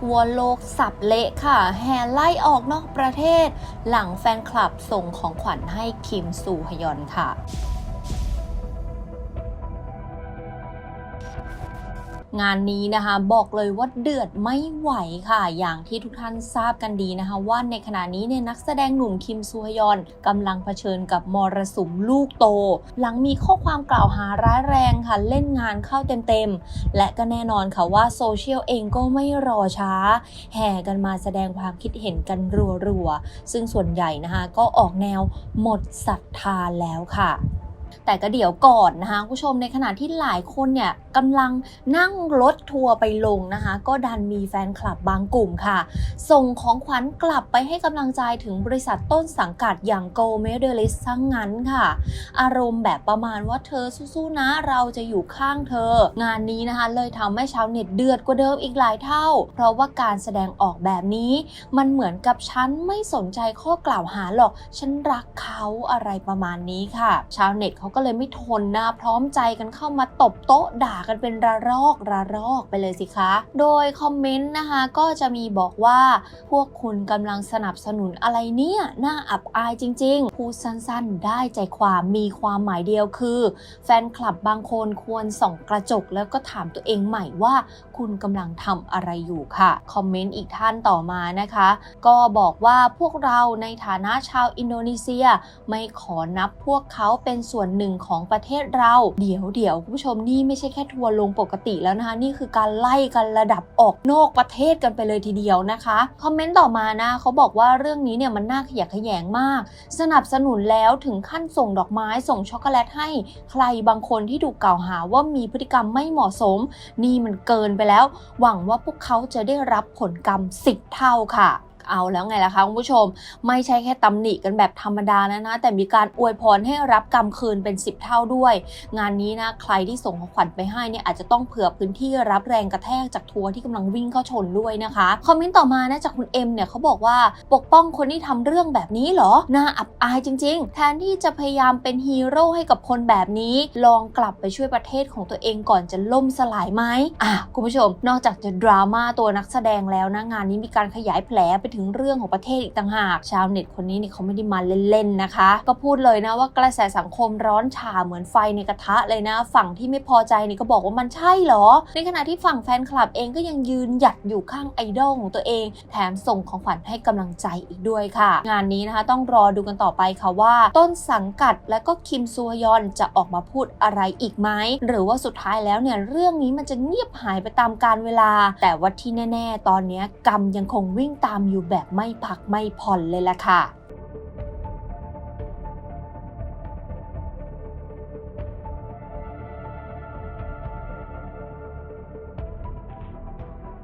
ทั่วโลกสับเละค่ะ แห่ไล่ออกนอกประเทศ หลังแฟนคลับส่งของขวัญให้คิมซูฮยอนค่ะ งานนี้นะคะบอกเลยว่าเดือดไม่ไหวค่ะ อย่างที่ทุกท่านทราบกันดีนะคะ ว่าในขณะนี้เนี่ยนักแสดงหนุ่มคิมซูฮยอนกำลังเผชิญกับมรสุมลูกโต หลังมีข้อความกล่าวหาร้ายแรงค่ะ เล่นงานเข้าเต็มๆ และก็แน่นอนค่ะว่าโซเชียลเองก็ไม่รอช้า แห่กันมาแสดงความคิดเห็นกันรัวๆ ซึ่งส่วนใหญ่นะคะก็ออกแนวหมดศรัทธาแล้วค่ะ แต่ก็เดี๋ยวก่อนนะคะคุณผู้ชมในขณะที่หลายคนเนี่ยกำลังนั่งรถทัวร์ไปลงนะคะ ก็ดันมีแฟนคลับบางกลุ่มค่ะ ส่งของขวัญกลับไปให้กำลังใจถึงบริษัทต้นสังกัดอย่าง Go m e d a l i s t ทั้งนั้นค่ะ อารมณ์แบบประมาณว่าเธอสู้ๆนะเราจะอยู่ข้างเธอ งานนี้นะคะ เลยทำให้ชาวเน็ตเดือดกว่าเดิมอีกหลายเท่า เพราะว่าการแสดงออกแบบนี้มันเหมือนกับฉันไม่สนใจข้อกล่าวหาหรอกฉันรักเขาอะไรประมาณนี้ค่ะ ชาวเน็ตเขาก็เลยไม่ทนนะพร้อมใจกันเข้ามาตบโต๊ะด่ากันเป็นระลอกระลอกไปเลยสิคะ โดยคอมเมนต์นะคะก็จะมีบอกว่า พวกคุณกำลังสนับสนุนอะไรเนี่ยน่าอับอายจริง ๆ พูดสั้นๆ ได้ใจความมีความหมายเดียวคือ แฟนคลับบางคนควรส่องกระจกแล้วก็ถามตัวเองใหม่ว่า คุณกำลังทำอะไรอยู่ค่ะคอมเมนต์อีกท่านต่อมานะคะ ก็บอกว่าพวกเราในฐานะชาวอินโดนีเซีย ไม่ขอนับพวกเขาเป็นส่วนหนึ่งของประเทศเราเดี๋ยวเดี๋ยวคุณผู้ชมนี่ไม่ใช่แค่ทัวร์ลงปกติแล้วนะคะ นี่คือการไล่กันระดับออกนอกประเทศกันไปเลยทีเดียวนะคะคอมเมนต์ต่อมานะเขาบอกว่าเรื่องนี้เนี่ยมันน่าขยะแขยงมาก สนับสนุนแล้วถึงขั้นส่งดอกไม้ส่งช็อกโกแลตให้ ใครบางคนที่ถูกกล่าวหาว่ามีพฤติกรรมไม่เหมาะสม นี่มันเกินไปแล้ว หวังว่าพวกเขาจะได้รับผลกรรมสิบเท่าค่ะ เอาแล้วไงล่ะคะคุณผู้ชม ไม่ใช่แค่ตำหนิกันแบบธรรมดานะนะ แต่มีการอวยพรให้รับกรรมคืนเป็น 10 เท่าด้วย งานนี้นะใครที่ส่งของขวัญไปให้เนี่ยอาจจะต้องเผื่อพื้นที่รับแรงกระแทกจากทัวร์ที่กำลังวิ่งเข้าชนด้วยนะคะคอมเมนต์ต่อมานะจากคุณเอ็มเนี่ยเขาบอกว่าปกป้องคนที่ทำเรื่องแบบนี้เหรอน่าอับอายจริง ๆ แทนที่จะพยายามเป็นฮีโร่ให้กับคนแบบนี้ ลองกลับไปช่วยประเทศของตัวเองก่อนจะล่มสลายไหมอะคุณผู้ชม นอกจากจะดราม่าตัวนักแสดงแล้วนะงานนี้มีการขยายแผลไปถึงเรื่องของประเทศอีกต่างหาก ชาวเน็ตคนนี้นี่เขาไม่ได้มาเล่นๆนะคะ ก็พูดเลยนะว่ากระแสสังคมร้อนฉ่าเหมือนไฟในกระทะเลยนะ ฝั่งที่ไม่พอใจนี่ก็บอกว่ามันใช่เหรอ ในขณะที่ฝั่งแฟนคลับเองก็ยังยืนหยัดอยู่ข้างไอดอลของตัวเอง แถมส่งของขวัญให้กำลังใจอีกด้วยค่ะ งานนี้นะคะต้องรอดูกันต่อไปค่ะว่า ต้นสังกัดและก็คิมซูฮยอนจะออกมาพูดอะไรอีกไหมหรือว่าสุดท้ายแล้วเนี่ยเรื่องนี้มันจะเงียบหายไปตามกาลเวลา แต่ว่าที่แน่ ๆ ตอนนี้กรรมยังคงวิ่งตามอยู่แบบไม่พักไม่ผ่อนเลยล่ะค่ะ